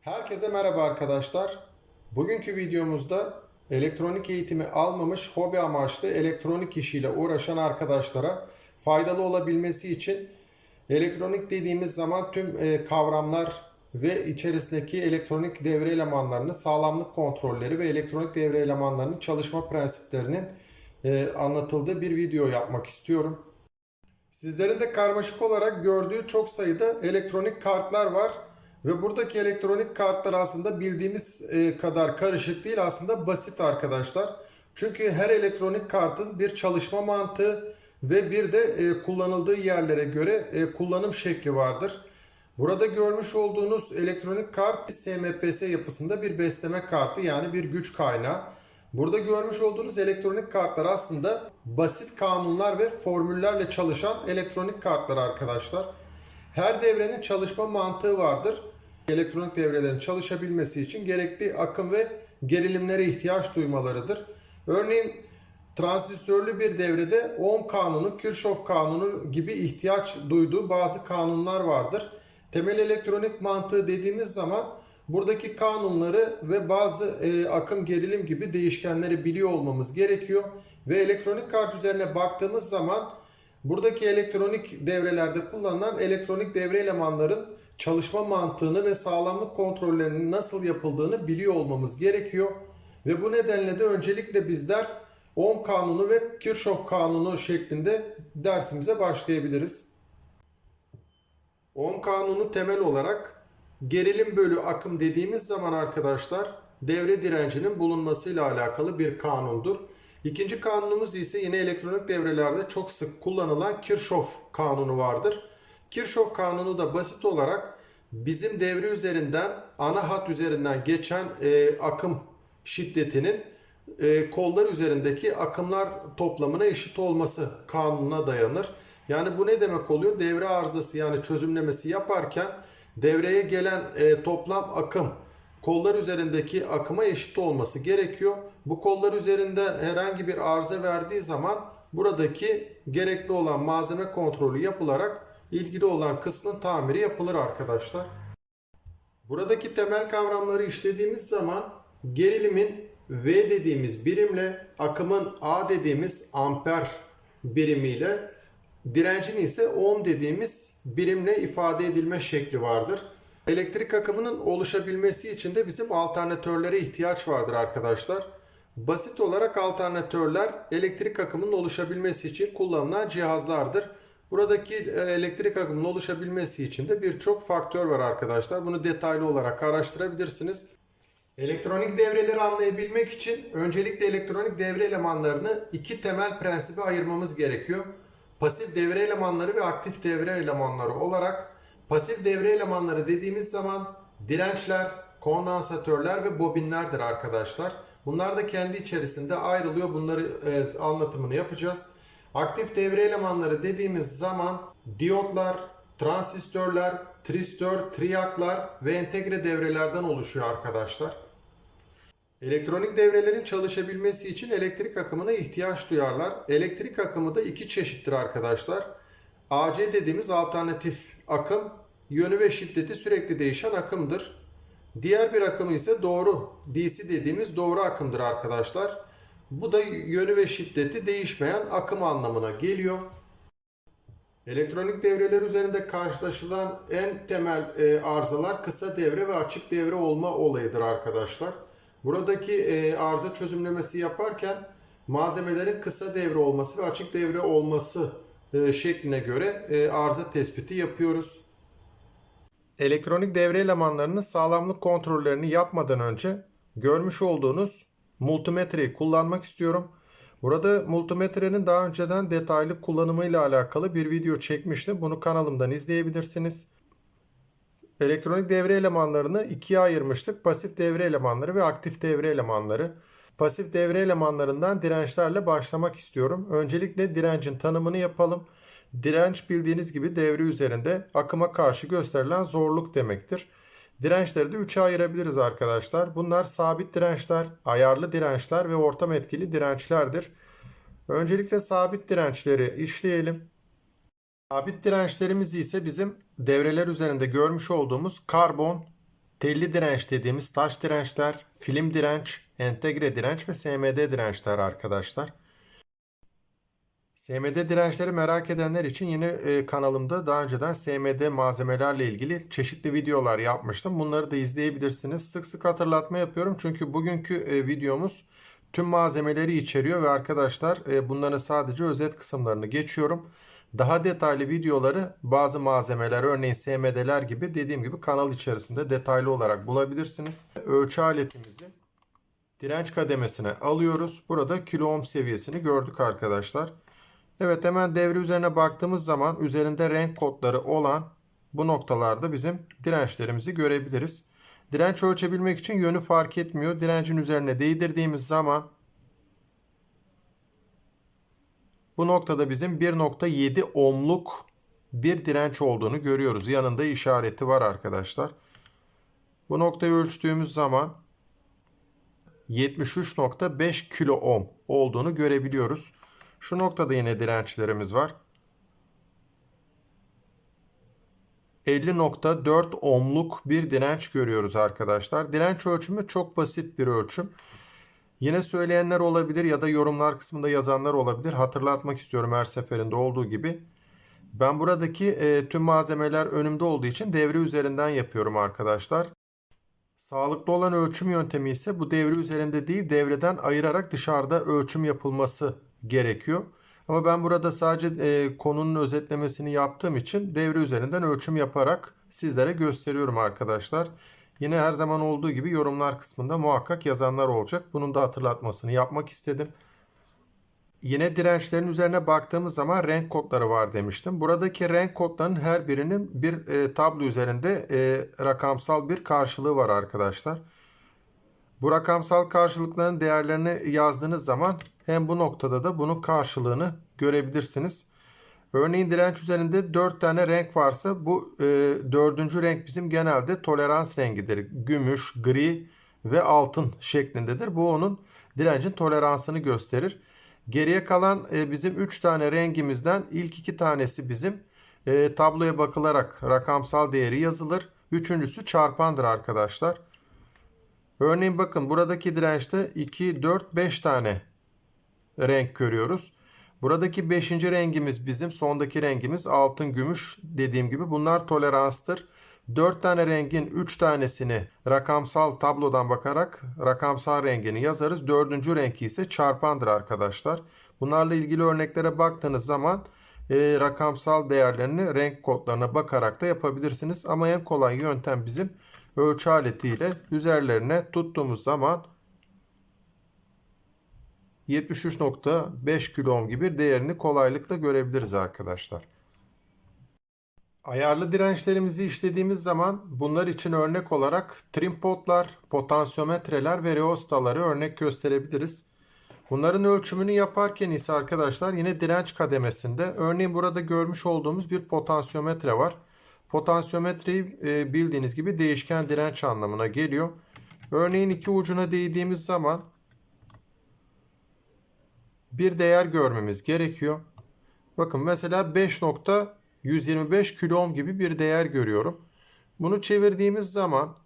Herkese merhaba arkadaşlar. Bugünkü videomuzda elektronik eğitimi almamış hobi amaçlı elektronik işiyle uğraşan arkadaşlara faydalı olabilmesi için elektronik dediğimiz zaman tüm e, kavramlar ve içerisindeki elektronik devre elemanlarının sağlamlık kontrolleri ve elektronik devre elemanlarının çalışma prensiplerinin e, anlatıldığı bir video yapmak istiyorum. Sizlerin de karmaşık olarak gördüğü çok sayıda elektronik kartlar var. Ve buradaki elektronik kartlar aslında bildiğimiz e, kadar karışık değil aslında basit arkadaşlar. Çünkü her elektronik kartın bir çalışma mantığı ve bir de e, kullanıldığı yerlere göre e, kullanım şekli vardır. Burada görmüş olduğunuz elektronik kart SMPS yapısında bir besleme kartı yani bir güç kaynağı. Burada görmüş olduğunuz elektronik kartlar aslında basit kanunlar ve formüllerle çalışan elektronik kartlar arkadaşlar. Her devrenin çalışma mantığı vardır. Elektronik devrelerin çalışabilmesi için gerekli akım ve gerilimlere ihtiyaç duymalarıdır. Örneğin transistörlü bir devrede Ohm kanunu, Kirchhoff kanunu gibi ihtiyaç duyduğu bazı kanunlar vardır. Temel elektronik mantığı dediğimiz zaman buradaki kanunları ve bazı e, akım gerilim gibi değişkenleri biliyor olmamız gerekiyor. Ve elektronik kart üzerine baktığımız zaman buradaki elektronik devrelerde kullanılan elektronik devre elemanların çalışma mantığını ve sağlamlık kontrollerinin nasıl yapıldığını biliyor olmamız gerekiyor. Ve bu nedenle de öncelikle bizler Ohm kanunu ve Kirchhoff kanunu şeklinde dersimize başlayabiliriz. Ohm kanunu temel olarak gerilim bölü akım dediğimiz zaman arkadaşlar devre direncinin bulunmasıyla alakalı bir kanundur. İkinci kanunumuz ise yine elektronik devrelerde çok sık kullanılan Kirchhoff kanunu vardır. Kirchhoff kanunu da basit olarak bizim devre üzerinden ana hat üzerinden geçen e, akım şiddetinin e, kollar üzerindeki akımlar toplamına eşit olması kanununa dayanır. Yani bu ne demek oluyor? Devre arızası yani çözümlemesi yaparken devreye gelen e, toplam akım kollar üzerindeki akıma eşit olması gerekiyor. Bu kollar üzerinden herhangi bir arıza verdiği zaman buradaki gerekli olan malzeme kontrolü yapılarak ilgili olan kısmın tamiri yapılır arkadaşlar. Buradaki temel kavramları işlediğimiz zaman gerilimin V dediğimiz birimle akımın A dediğimiz amper birimiyle direncin ise ohm dediğimiz birimle ifade edilme şekli vardır. Elektrik akımının oluşabilmesi için de bizim alternatörlere ihtiyaç vardır arkadaşlar. Basit olarak alternatörler elektrik akımının oluşabilmesi için kullanılan cihazlardır. Buradaki e, elektrik akımının oluşabilmesi için de birçok faktör var arkadaşlar. Bunu detaylı olarak araştırabilirsiniz. Elektronik devreleri anlayabilmek için öncelikle elektronik devre elemanlarını iki temel prensibe ayırmamız gerekiyor. Pasif devre elemanları ve aktif devre elemanları olarak pasif devre elemanları dediğimiz zaman dirençler, kondansatörler ve bobinlerdir arkadaşlar. Bunlar da kendi içerisinde ayrılıyor. Bunları e, anlatımını yapacağız. Aktif devre elemanları dediğimiz zaman diyotlar, transistörler, tristör, triyaklar ve entegre devrelerden oluşuyor arkadaşlar. Elektronik devrelerin çalışabilmesi için elektrik akımına ihtiyaç duyarlar. Elektrik akımı da iki çeşittir arkadaşlar. AC dediğimiz alternatif akım, yönü ve şiddeti sürekli değişen akımdır. Diğer bir akım ise doğru, DC dediğimiz doğru akımdır arkadaşlar. Bu da yönü ve şiddeti değişmeyen akım anlamına geliyor. Elektronik devreler üzerinde karşılaşılan en temel e, arızalar kısa devre ve açık devre olma olayıdır arkadaşlar. Buradaki e, arıza çözümlemesi yaparken malzemelerin kısa devre olması ve açık devre olması e, şekline göre e, arıza tespiti yapıyoruz. Elektronik devre elemanlarının sağlamlık kontrollerini yapmadan önce görmüş olduğunuz multimetreyi kullanmak istiyorum. Burada multimetrenin daha önceden detaylı kullanımıyla alakalı bir video çekmiştim. Bunu kanalımdan izleyebilirsiniz. Elektronik devre elemanlarını ikiye ayırmıştık. Pasif devre elemanları ve aktif devre elemanları. Pasif devre elemanlarından dirençlerle başlamak istiyorum. Öncelikle direncin tanımını yapalım. Direnç bildiğiniz gibi devre üzerinde akıma karşı gösterilen zorluk demektir. Dirençleri de 3'e ayırabiliriz arkadaşlar. Bunlar sabit dirençler, ayarlı dirençler ve ortam etkili dirençlerdir. Öncelikle sabit dirençleri işleyelim. Sabit dirençlerimiz ise bizim devreler üzerinde görmüş olduğumuz karbon, telli direnç dediğimiz taş dirençler, film direnç, entegre direnç ve SMD dirençler arkadaşlar. SMD dirençleri merak edenler için yine e, kanalımda daha önceden SMD malzemelerle ilgili çeşitli videolar yapmıştım. Bunları da izleyebilirsiniz. Sık sık hatırlatma yapıyorum çünkü bugünkü e, videomuz tüm malzemeleri içeriyor ve arkadaşlar e, bunların sadece özet kısımlarını geçiyorum. Daha detaylı videoları bazı malzemeler örneğin SMD'ler gibi dediğim gibi kanal içerisinde detaylı olarak bulabilirsiniz. Ölçü aletimizi direnç kademesine alıyoruz. Burada kilo ohm seviyesini gördük arkadaşlar. Evet hemen devre üzerine baktığımız zaman üzerinde renk kodları olan bu noktalarda bizim dirençlerimizi görebiliriz. Direnç ölçebilmek için yönü fark etmiyor. Direncin üzerine değdirdiğimiz zaman bu noktada bizim 1.7 ohmluk bir direnç olduğunu görüyoruz. Yanında işareti var arkadaşlar. Bu noktayı ölçtüğümüz zaman 73.5 kilo ohm olduğunu görebiliyoruz. Şu noktada yine dirençlerimiz var. 50.4 ohmluk bir direnç görüyoruz arkadaşlar. Direnç ölçümü çok basit bir ölçüm. Yine söyleyenler olabilir ya da yorumlar kısmında yazanlar olabilir. Hatırlatmak istiyorum her seferinde olduğu gibi. Ben buradaki e, tüm malzemeler önümde olduğu için devre üzerinden yapıyorum arkadaşlar. Sağlıklı olan ölçüm yöntemi ise bu devre üzerinde değil devreden ayırarak dışarıda ölçüm yapılması gerekiyor. Ama ben burada sadece e, konunun özetlemesini yaptığım için devre üzerinden ölçüm yaparak sizlere gösteriyorum arkadaşlar. Yine her zaman olduğu gibi yorumlar kısmında muhakkak yazanlar olacak. Bunun da hatırlatmasını yapmak istedim. Yine dirençlerin üzerine baktığımız zaman renk kodları var demiştim. Buradaki renk kodlarının her birinin bir e, tablo üzerinde e, rakamsal bir karşılığı var arkadaşlar. Bu rakamsal karşılıkların değerlerini yazdığınız zaman hem bu noktada da bunun karşılığını görebilirsiniz. Örneğin direnç üzerinde 4 tane renk varsa bu e, dördüncü renk bizim genelde tolerans rengidir. Gümüş, gri ve altın şeklindedir. Bu onun direncin toleransını gösterir. Geriye kalan e, bizim 3 tane rengimizden ilk 2 tanesi bizim e, tabloya bakılarak rakamsal değeri yazılır. Üçüncüsü çarpandır arkadaşlar. Örneğin bakın buradaki dirençte 2, 4, 5 tane renk görüyoruz. Buradaki 5. rengimiz bizim sondaki rengimiz altın gümüş dediğim gibi bunlar toleranstır. 4 tane rengin 3 tanesini rakamsal tablodan bakarak rakamsal rengini yazarız. 4. renk ise çarpandır arkadaşlar. Bunlarla ilgili örneklere baktığınız zaman e, rakamsal değerlerini renk kodlarına bakarak da yapabilirsiniz. Ama en kolay yöntem bizim ölçü aletiyle üzerlerine tuttuğumuz zaman 73.5 kilo ohm gibi değerini kolaylıkla görebiliriz arkadaşlar. Ayarlı dirençlerimizi işlediğimiz zaman bunlar için örnek olarak trim potlar, potansiyometreler ve reostaları örnek gösterebiliriz. Bunların ölçümünü yaparken ise arkadaşlar yine direnç kademesinde örneğin burada görmüş olduğumuz bir potansiyometre var. Potansiyometreyi e, bildiğiniz gibi değişken direnç anlamına geliyor. Örneğin iki ucuna değdiğimiz zaman bir değer görmemiz gerekiyor. Bakın mesela 5.125 kilo ohm gibi bir değer görüyorum. Bunu çevirdiğimiz zaman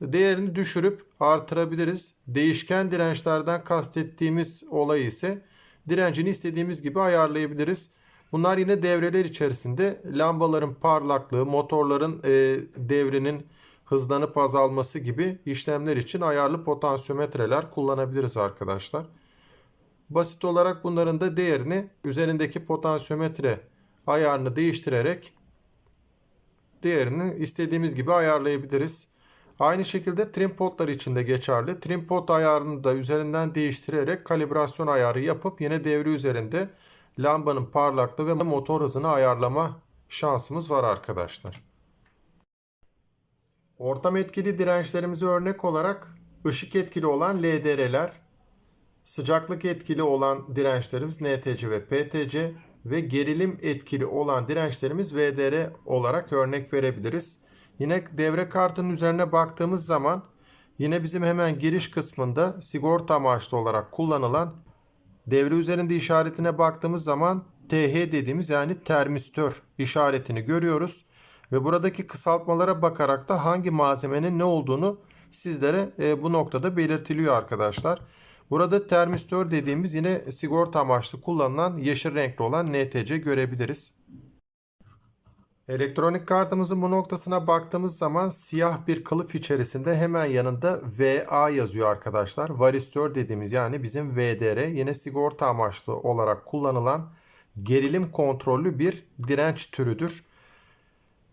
değerini düşürüp artırabiliriz. Değişken dirençlerden kastettiğimiz olay ise direncini istediğimiz gibi ayarlayabiliriz. Bunlar yine devreler içerisinde lambaların parlaklığı, motorların e, devrinin hızlanıp azalması gibi işlemler için ayarlı potansiyometreler kullanabiliriz arkadaşlar. Basit olarak bunların da değerini üzerindeki potansiyometre ayarını değiştirerek değerini istediğimiz gibi ayarlayabiliriz. Aynı şekilde trim potlar için de geçerli. Trim pot ayarını da üzerinden değiştirerek kalibrasyon ayarı yapıp yine devre üzerinde lambanın parlaklığı ve motor hızını ayarlama şansımız var arkadaşlar. Ortam etkili dirençlerimize örnek olarak ışık etkili olan LDR'ler, sıcaklık etkili olan dirençlerimiz NTC ve PTC ve gerilim etkili olan dirençlerimiz VDR olarak örnek verebiliriz. Yine devre kartının üzerine baktığımız zaman yine bizim hemen giriş kısmında sigorta amaçlı olarak kullanılan devre üzerinde işaretine baktığımız zaman TH dediğimiz yani termistör işaretini görüyoruz. Ve buradaki kısaltmalara bakarak da hangi malzemenin ne olduğunu sizlere e, bu noktada belirtiliyor arkadaşlar. Burada termistör dediğimiz yine sigorta amaçlı kullanılan yeşil renkli olan NTC görebiliriz. Elektronik kartımızın bu noktasına baktığımız zaman siyah bir kılıf içerisinde hemen yanında VA yazıyor arkadaşlar. Varistör dediğimiz yani bizim VDR yine sigorta amaçlı olarak kullanılan gerilim kontrollü bir direnç türüdür.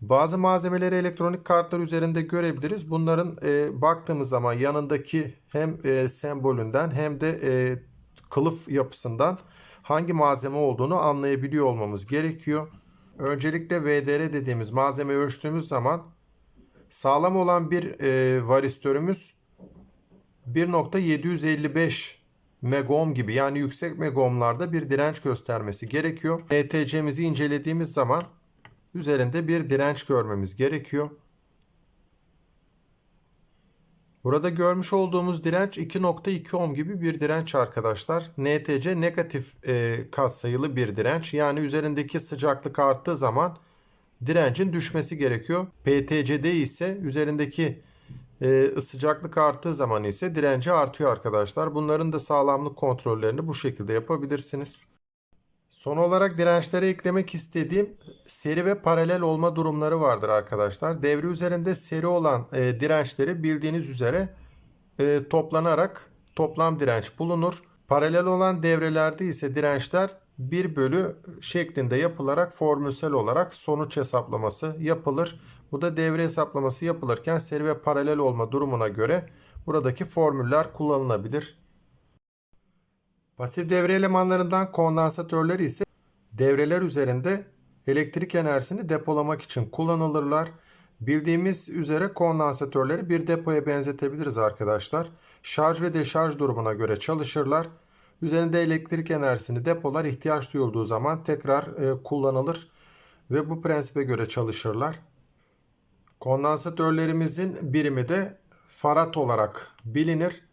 Bazı malzemeleri elektronik kartlar üzerinde görebiliriz. Bunların e, baktığımız zaman yanındaki hem e, sembolünden hem de e, kılıf yapısından hangi malzeme olduğunu anlayabiliyor olmamız gerekiyor. Öncelikle VDR dediğimiz malzeme ölçtüğümüz zaman sağlam olan bir e, varistörümüz 1.755 megohm gibi yani yüksek megohmlarda bir direnç göstermesi gerekiyor. ETC'mizi incelediğimiz zaman üzerinde bir direnç görmemiz gerekiyor. Burada görmüş olduğumuz direnç 2.2 ohm gibi bir direnç arkadaşlar. NTC negatif e, katsayılı bir direnç. Yani üzerindeki sıcaklık arttığı zaman direncin düşmesi gerekiyor. PTC'de ise üzerindeki e, sıcaklık arttığı zaman ise direnci artıyor arkadaşlar. Bunların da sağlamlık kontrollerini bu şekilde yapabilirsiniz. Son olarak dirençlere eklemek istediğim seri ve paralel olma durumları vardır arkadaşlar. Devre üzerinde seri olan e, dirençleri bildiğiniz üzere e, toplanarak toplam direnç bulunur. Paralel olan devrelerde ise dirençler 1 bölü şeklinde yapılarak formülsel olarak sonuç hesaplaması yapılır. Bu da devre hesaplaması yapılırken seri ve paralel olma durumuna göre buradaki formüller kullanılabilir. Pasif devre elemanlarından kondansatörleri ise devreler üzerinde elektrik enerjisini depolamak için kullanılırlar. Bildiğimiz üzere kondansatörleri bir depoya benzetebiliriz arkadaşlar. Şarj ve deşarj durumuna göre çalışırlar. Üzerinde elektrik enerjisini depolar ihtiyaç duyulduğu zaman tekrar e, kullanılır ve bu prensibe göre çalışırlar. Kondansatörlerimizin birimi de farad olarak bilinir.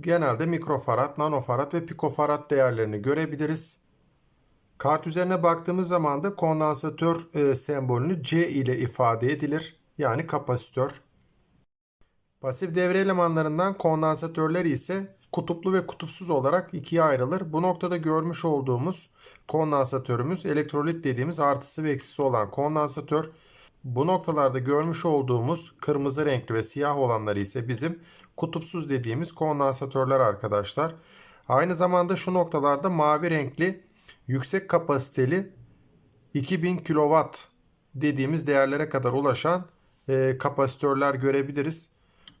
Genelde mikrofarad, nanofarad ve pikofarad değerlerini görebiliriz. Kart üzerine baktığımız zaman da kondansatör e, sembolünü C ile ifade edilir. Yani kapasitör. Pasif devre elemanlarından kondansatörler ise kutuplu ve kutupsuz olarak ikiye ayrılır. Bu noktada görmüş olduğumuz kondansatörümüz elektrolit dediğimiz artısı ve eksisi olan kondansatör. Bu noktalarda görmüş olduğumuz kırmızı renkli ve siyah olanları ise bizim kutupsuz dediğimiz kondansatörler arkadaşlar. Aynı zamanda şu noktalarda mavi renkli yüksek kapasiteli 2000 kW dediğimiz değerlere kadar ulaşan e, kapasitörler görebiliriz.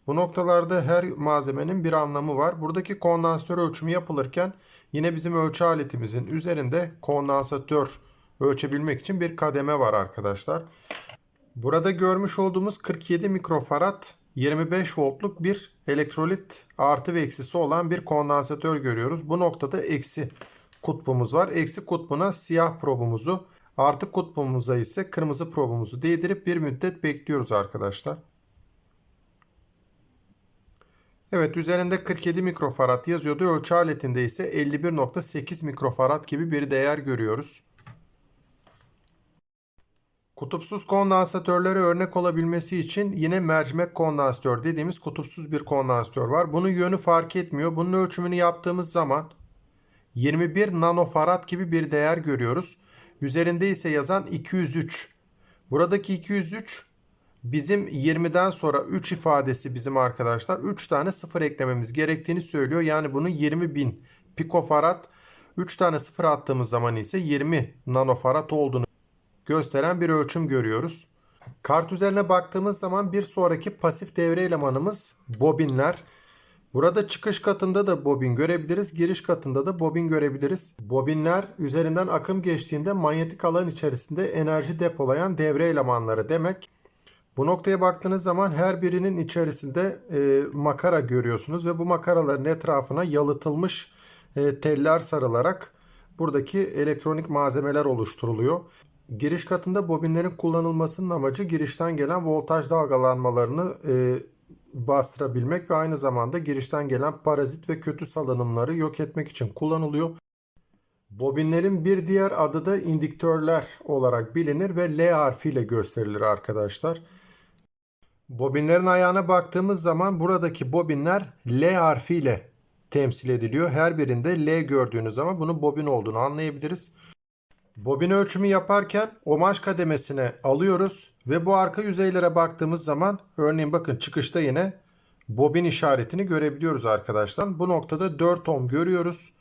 Bu noktalarda her malzemenin bir anlamı var. Buradaki kondansatör ölçümü yapılırken yine bizim ölçü aletimizin üzerinde kondansatör ölçebilmek için bir kademe var arkadaşlar. Burada görmüş olduğumuz 47 mikrofarad 25 voltluk bir elektrolit artı ve eksisi olan bir kondansatör görüyoruz. Bu noktada eksi kutbumuz var. Eksi kutbuna siyah probumuzu, artı kutbumuza ise kırmızı probumuzu değdirip bir müddet bekliyoruz arkadaşlar. Evet üzerinde 47 mikrofarad yazıyordu. Ölçü aletinde ise 51.8 mikrofarad gibi bir değer görüyoruz. Kutupsuz kondansatörlere örnek olabilmesi için yine mercimek kondansatör dediğimiz kutupsuz bir kondansatör var. Bunun yönü fark etmiyor. Bunun ölçümünü yaptığımız zaman 21 nanofarad gibi bir değer görüyoruz. Üzerinde ise yazan 203. Buradaki 203 bizim 20'den sonra 3 ifadesi bizim arkadaşlar 3 tane sıfır eklememiz gerektiğini söylüyor. Yani bunu 20.000 pikofarad 3 tane sıfır attığımız zaman ise 20 nanofarad olduğunu gösteren bir ölçüm görüyoruz. Kart üzerine baktığımız zaman bir sonraki pasif devre elemanımız bobinler. Burada çıkış katında da bobin görebiliriz. Giriş katında da bobin görebiliriz. Bobinler üzerinden akım geçtiğinde manyetik alan içerisinde enerji depolayan devre elemanları demek. Bu noktaya baktığınız zaman her birinin içerisinde e, makara görüyorsunuz ve bu makaraların etrafına yalıtılmış e, teller sarılarak buradaki elektronik malzemeler oluşturuluyor. Giriş katında bobinlerin kullanılmasının amacı girişten gelen voltaj dalgalanmalarını e, bastırabilmek ve aynı zamanda girişten gelen parazit ve kötü salınımları yok etmek için kullanılıyor. Bobinlerin bir diğer adı da indiktörler olarak bilinir ve L harfiyle gösterilir arkadaşlar. Bobinlerin ayağına baktığımız zaman buradaki bobinler L harfiyle temsil ediliyor. Her birinde L gördüğünüz zaman bunun bobin olduğunu anlayabiliriz. Bobin ölçümü yaparken omaj kademesine alıyoruz ve bu arka yüzeylere baktığımız zaman örneğin bakın çıkışta yine bobin işaretini görebiliyoruz arkadaşlar. Bu noktada 4 ohm görüyoruz.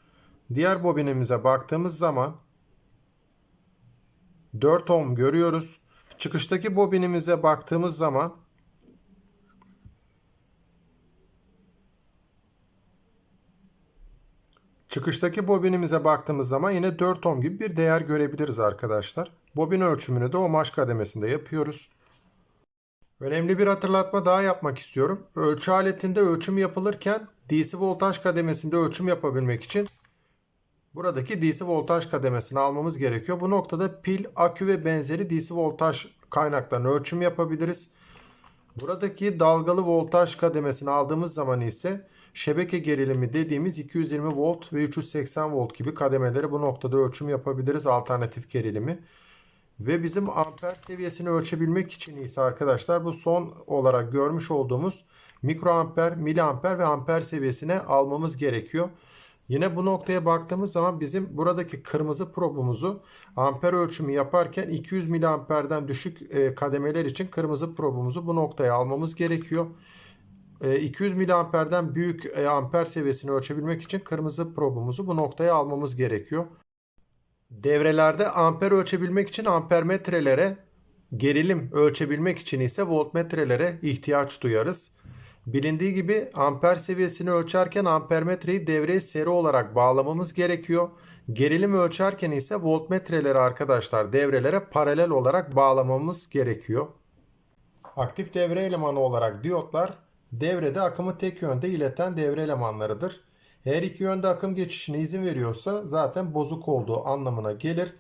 Diğer bobinimize baktığımız zaman 4 ohm görüyoruz. Çıkıştaki bobinimize baktığımız zaman Çıkıştaki bobinimize baktığımız zaman yine 4 ohm gibi bir değer görebiliriz arkadaşlar. Bobin ölçümünü de omaj kademesinde yapıyoruz. Önemli bir hatırlatma daha yapmak istiyorum. Ölçü aletinde ölçüm yapılırken DC voltaj kademesinde ölçüm yapabilmek için buradaki DC voltaj kademesini almamız gerekiyor. Bu noktada pil, akü ve benzeri DC voltaj kaynaklarını ölçüm yapabiliriz. Buradaki dalgalı voltaj kademesini aldığımız zaman ise şebeke gerilimi dediğimiz 220 volt ve 380 volt gibi kademeleri bu noktada ölçüm yapabiliriz alternatif gerilimi. Ve bizim amper seviyesini ölçebilmek için ise arkadaşlar bu son olarak görmüş olduğumuz mikroamper, miliamper ve amper seviyesine almamız gerekiyor. Yine bu noktaya baktığımız zaman bizim buradaki kırmızı probumuzu amper ölçümü yaparken 200 miliamperden düşük e, kademeler için kırmızı probumuzu bu noktaya almamız gerekiyor. E, 200 miliamperden büyük e, amper seviyesini ölçebilmek için kırmızı probumuzu bu noktaya almamız gerekiyor. Devrelerde amper ölçebilmek için ampermetrelere, gerilim ölçebilmek için ise voltmetrelere ihtiyaç duyarız. Bilindiği gibi amper seviyesini ölçerken ampermetreyi devreye seri olarak bağlamamız gerekiyor. Gerilim ölçerken ise voltmetreleri arkadaşlar devrelere paralel olarak bağlamamız gerekiyor. Aktif devre elemanı olarak diyotlar devrede akımı tek yönde ileten devre elemanlarıdır. Eğer iki yönde akım geçişine izin veriyorsa zaten bozuk olduğu anlamına gelir.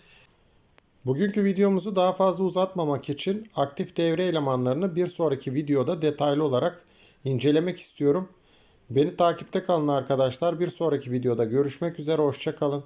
Bugünkü videomuzu daha fazla uzatmamak için aktif devre elemanlarını bir sonraki videoda detaylı olarak incelemek istiyorum. Beni takipte kalın arkadaşlar. Bir sonraki videoda görüşmek üzere. Hoşçakalın.